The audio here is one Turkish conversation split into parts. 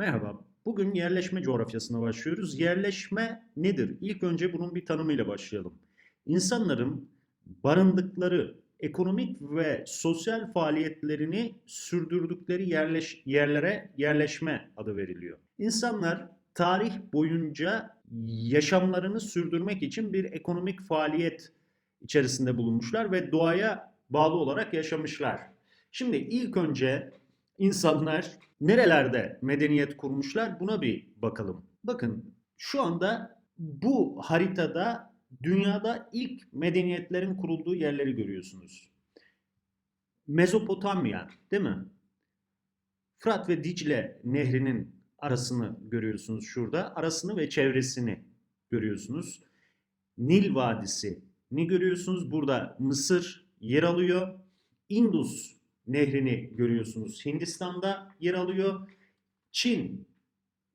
Merhaba. Bugün yerleşme coğrafyasına başlıyoruz. Yerleşme nedir? İlk önce bunun bir tanımıyla başlayalım. İnsanların barındıkları ekonomik ve sosyal faaliyetlerini sürdürdükleri yerleş, yerlere yerleşme adı veriliyor. İnsanlar tarih boyunca yaşamlarını sürdürmek için bir ekonomik faaliyet içerisinde bulunmuşlar ve doğaya bağlı olarak yaşamışlar. Şimdi ilk önce insanlar nerelerde medeniyet kurmuşlar buna bir bakalım. Bakın şu anda bu haritada dünyada ilk medeniyetlerin kurulduğu yerleri görüyorsunuz. Mezopotamya değil mi? Fırat ve Dicle nehrinin arasını görüyorsunuz şurada. Arasını ve çevresini görüyorsunuz. Nil Vadisi ne görüyorsunuz? Burada Mısır yer alıyor. Indus nehrini görüyorsunuz. Hindistan'da yer alıyor. Çin,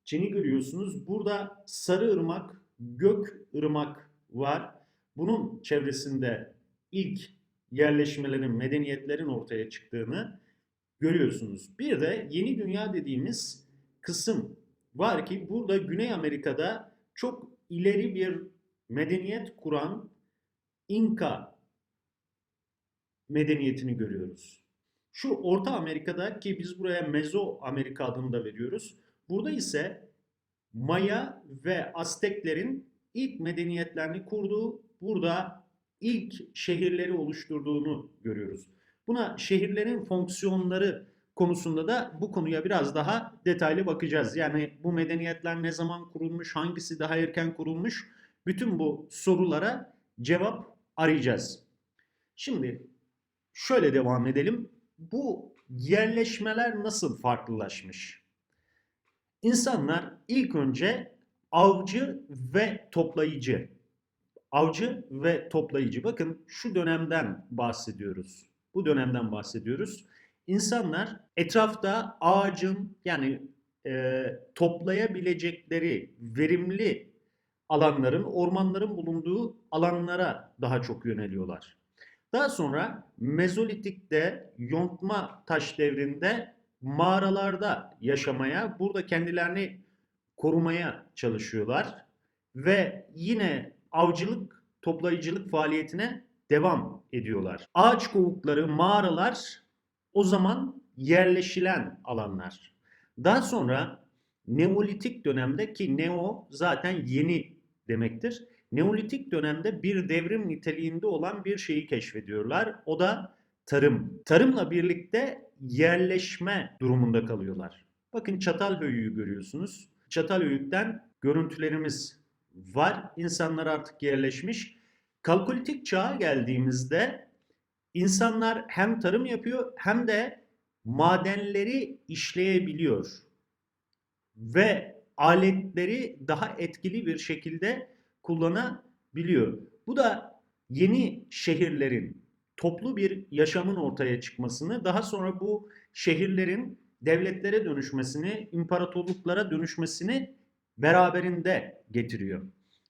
Çin'i görüyorsunuz. Burada Sarı Irmak, Gök Irmak var. Bunun çevresinde ilk yerleşmelerin, medeniyetlerin ortaya çıktığını görüyorsunuz. Bir de yeni dünya dediğimiz kısım var ki burada Güney Amerika'da çok ileri bir medeniyet kuran İnka medeniyetini görüyoruz. Şu Orta Amerika'da ki biz buraya Mezo Amerika adını da veriyoruz. Burada ise Maya ve Azteklerin ilk medeniyetlerini kurduğu, burada ilk şehirleri oluşturduğunu görüyoruz. Buna şehirlerin fonksiyonları konusunda da bu konuya biraz daha detaylı bakacağız. Yani bu medeniyetler ne zaman kurulmuş, hangisi daha erken kurulmuş, bütün bu sorulara cevap arayacağız. Şimdi şöyle devam edelim. Bu yerleşmeler nasıl farklılaşmış? İnsanlar ilk önce avcı ve toplayıcı. Avcı ve toplayıcı. Bakın şu dönemden bahsediyoruz. Bu dönemden bahsediyoruz. İnsanlar etrafta ağacın yani e, toplayabilecekleri verimli alanların, ormanların bulunduğu alanlara daha çok yöneliyorlar. Daha sonra Mezolitik'te yontma taş devrinde mağaralarda yaşamaya, burada kendilerini korumaya çalışıyorlar ve yine avcılık, toplayıcılık faaliyetine devam ediyorlar. Ağaç kovukları, mağaralar o zaman yerleşilen alanlar. Daha sonra Neolitik dönemde ki Neo zaten yeni demektir. Neolitik dönemde bir devrim niteliğinde olan bir şeyi keşfediyorlar. O da tarım. Tarımla birlikte yerleşme durumunda kalıyorlar. Bakın Çatalhöyük'ü görüyorsunuz. Çatalhöyük'ten görüntülerimiz var. İnsanlar artık yerleşmiş. Kalkolitik çağa geldiğimizde insanlar hem tarım yapıyor hem de madenleri işleyebiliyor. Ve aletleri daha etkili bir şekilde kullanabiliyor. Bu da yeni şehirlerin toplu bir yaşamın ortaya çıkmasını, daha sonra bu şehirlerin devletlere dönüşmesini, imparatorluklara dönüşmesini beraberinde getiriyor.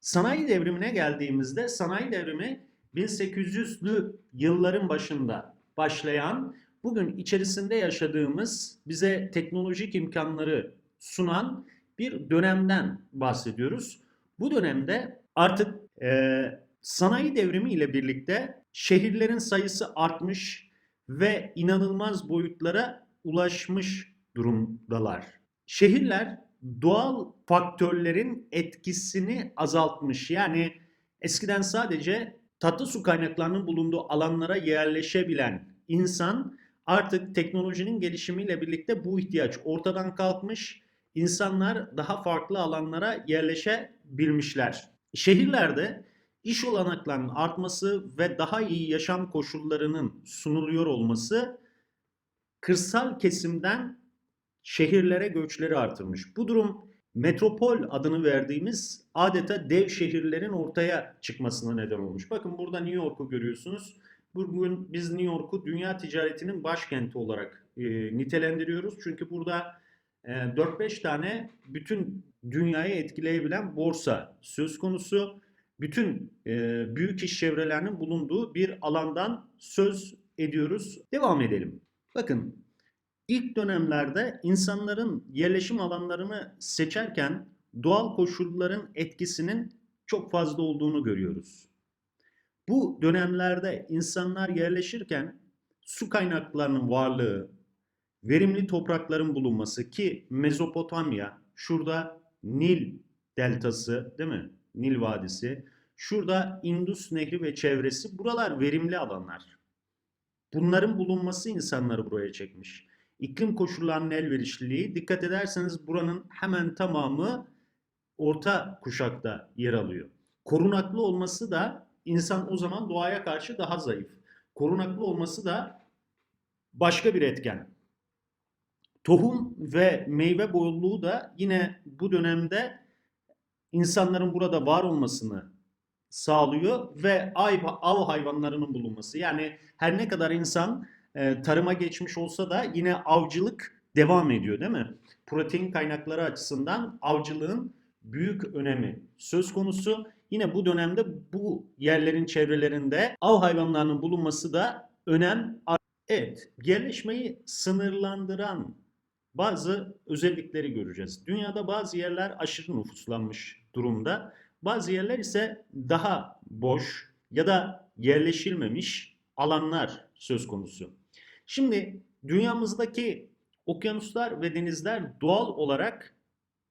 Sanayi devrimine geldiğimizde sanayi devrimi 1800'lü yılların başında başlayan, bugün içerisinde yaşadığımız bize teknolojik imkanları sunan bir dönemden bahsediyoruz. Bu dönemde artık e, sanayi devrimi ile birlikte şehirlerin sayısı artmış ve inanılmaz boyutlara ulaşmış durumdalar. Şehirler doğal faktörlerin etkisini azaltmış. Yani eskiden sadece tatlı su kaynaklarının bulunduğu alanlara yerleşebilen insan artık teknolojinin gelişimiyle birlikte bu ihtiyaç ortadan kalkmış. İnsanlar daha farklı alanlara yerleşebilmişler. Şehirlerde iş olanaklarının artması ve daha iyi yaşam koşullarının sunuluyor olması kırsal kesimden şehirlere göçleri artırmış. Bu durum metropol adını verdiğimiz adeta dev şehirlerin ortaya çıkmasına neden olmuş. Bakın burada New York'u görüyorsunuz. Bugün biz New York'u dünya ticaretinin başkenti olarak e, nitelendiriyoruz. Çünkü burada e, 4-5 tane bütün dünyayı etkileyebilen borsa söz konusu. Bütün e, büyük iş çevrelerinin bulunduğu bir alandan söz ediyoruz. Devam edelim. Bakın İlk dönemlerde insanların yerleşim alanlarını seçerken doğal koşulların etkisinin çok fazla olduğunu görüyoruz. Bu dönemlerde insanlar yerleşirken su kaynaklarının varlığı, verimli toprakların bulunması ki Mezopotamya, şurada Nil deltası değil mi? Nil Vadisi, şurada Indus Nehri ve çevresi buralar verimli alanlar. Bunların bulunması insanları buraya çekmiş. İklim koşullarının elverişliliği dikkat ederseniz buranın hemen tamamı orta kuşakta yer alıyor. Korunaklı olması da insan o zaman doğaya karşı daha zayıf. Korunaklı olması da başka bir etken. Tohum ve meyve bolluğu da yine bu dönemde insanların burada var olmasını sağlıyor ve av hayvanlarının bulunması. Yani her ne kadar insan e, tarıma geçmiş olsa da yine avcılık devam ediyor değil mi? Protein kaynakları açısından avcılığın büyük önemi söz konusu. Yine bu dönemde bu yerlerin çevrelerinde av hayvanlarının bulunması da önem Evet, yerleşmeyi sınırlandıran bazı özellikleri göreceğiz. Dünyada bazı yerler aşırı nüfuslanmış durumda. Bazı yerler ise daha boş ya da yerleşilmemiş alanlar söz konusu. Şimdi dünyamızdaki okyanuslar ve denizler doğal olarak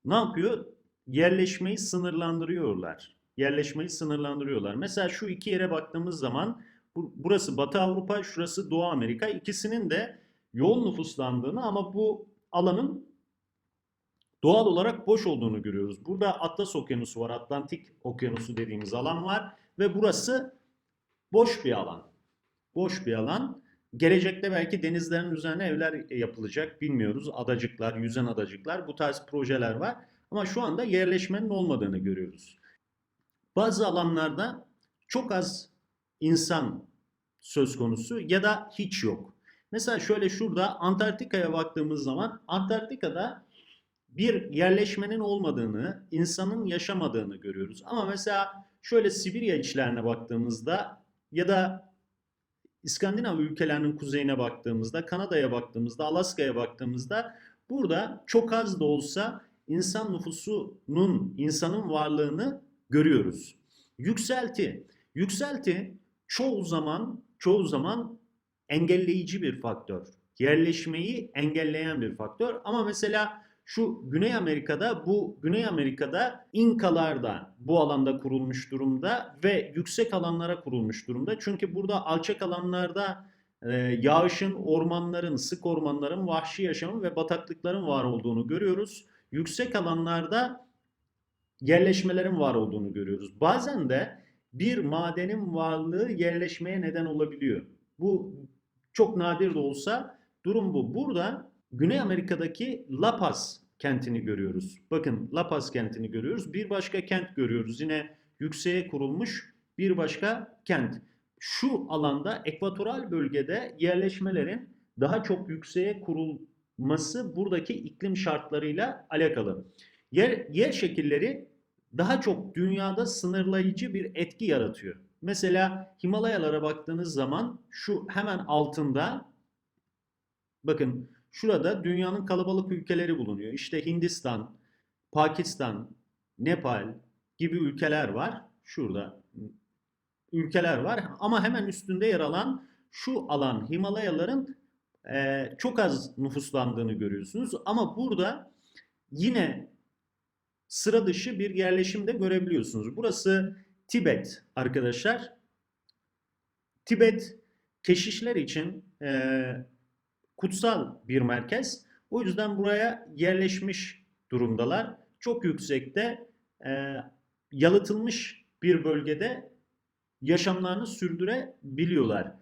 ne yapıyor? Yerleşmeyi sınırlandırıyorlar. Yerleşmeyi sınırlandırıyorlar. Mesela şu iki yere baktığımız zaman burası Batı Avrupa, şurası Doğu Amerika. İkisinin de yoğun nüfuslandığını ama bu alanın doğal olarak boş olduğunu görüyoruz. Burada Atlas Okyanusu var, Atlantik Okyanusu dediğimiz alan var ve burası boş bir alan. Boş bir alan. Gelecekte belki denizlerin üzerine evler yapılacak bilmiyoruz. Adacıklar, yüzen adacıklar bu tarz projeler var. Ama şu anda yerleşmenin olmadığını görüyoruz. Bazı alanlarda çok az insan söz konusu ya da hiç yok. Mesela şöyle şurada Antarktika'ya baktığımız zaman Antarktika'da bir yerleşmenin olmadığını, insanın yaşamadığını görüyoruz. Ama mesela şöyle Sibirya içlerine baktığımızda ya da İskandinav ülkelerinin kuzeyine baktığımızda, Kanada'ya baktığımızda, Alaska'ya baktığımızda burada çok az da olsa insan nüfusunun, insanın varlığını görüyoruz. Yükselti. Yükselti çoğu zaman çoğu zaman engelleyici bir faktör. Yerleşmeyi engelleyen bir faktör. Ama mesela şu Güney Amerika'da bu Güney Amerika'da İnkalar da bu alanda kurulmuş durumda ve yüksek alanlara kurulmuş durumda. Çünkü burada alçak alanlarda e, yağışın, ormanların, sık ormanların, vahşi yaşamın ve bataklıkların var olduğunu görüyoruz. Yüksek alanlarda yerleşmelerin var olduğunu görüyoruz. Bazen de bir madenin varlığı yerleşmeye neden olabiliyor. Bu çok nadir de olsa durum bu. Burada Güney Amerika'daki La Paz kentini görüyoruz. Bakın La Paz kentini görüyoruz. Bir başka kent görüyoruz. Yine yükseğe kurulmuş bir başka kent. Şu alanda ekvatoral bölgede yerleşmelerin daha çok yükseğe kurulması buradaki iklim şartlarıyla alakalı. Yer, yer şekilleri daha çok dünyada sınırlayıcı bir etki yaratıyor. Mesela Himalayalara baktığınız zaman şu hemen altında bakın şurada dünyanın kalabalık ülkeleri bulunuyor. İşte Hindistan, Pakistan, Nepal gibi ülkeler var. Şurada ülkeler var ama hemen üstünde yer alan şu alan Himalayaların e, çok az nüfuslandığını görüyorsunuz. Ama burada yine sıra dışı bir yerleşim de görebiliyorsunuz. Burası Tibet arkadaşlar. Tibet keşişler için e, kutsal bir merkez. O yüzden buraya yerleşmiş durumdalar. Çok yüksekte e, yalıtılmış bir bölgede yaşamlarını sürdürebiliyorlar.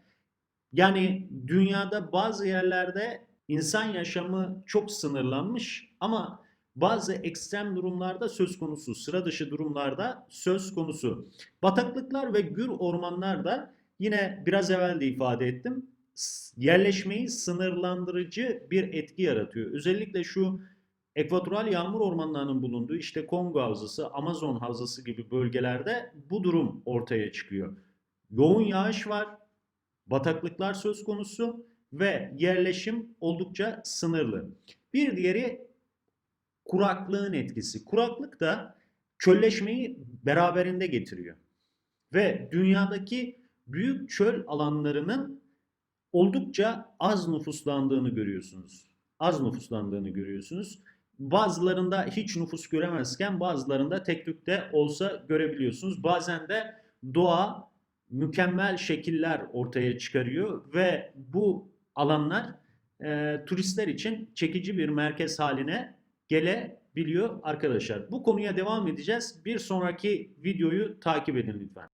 Yani dünyada bazı yerlerde insan yaşamı çok sınırlanmış ama bazı ekstrem durumlarda söz konusu, sıra dışı durumlarda söz konusu. Bataklıklar ve gür ormanlar da yine biraz evvel de ifade ettim. Yerleşmeyi sınırlandırıcı bir etki yaratıyor. Özellikle şu ekvatoral yağmur ormanlarının bulunduğu işte Kongo Havzası, Amazon Havzası gibi bölgelerde bu durum ortaya çıkıyor. Yoğun yağış var, bataklıklar söz konusu ve yerleşim oldukça sınırlı. Bir diğeri kuraklığın etkisi. Kuraklık da çölleşmeyi beraberinde getiriyor. Ve dünyadaki büyük çöl alanlarının oldukça az nüfuslandığını görüyorsunuz. Az nüfuslandığını görüyorsunuz. Bazılarında hiç nüfus göremezken bazılarında tek tükte olsa görebiliyorsunuz. Bazen de doğa mükemmel şekiller ortaya çıkarıyor ve bu alanlar e, turistler için çekici bir merkez haline gelebiliyor arkadaşlar. Bu konuya devam edeceğiz. Bir sonraki videoyu takip edin lütfen.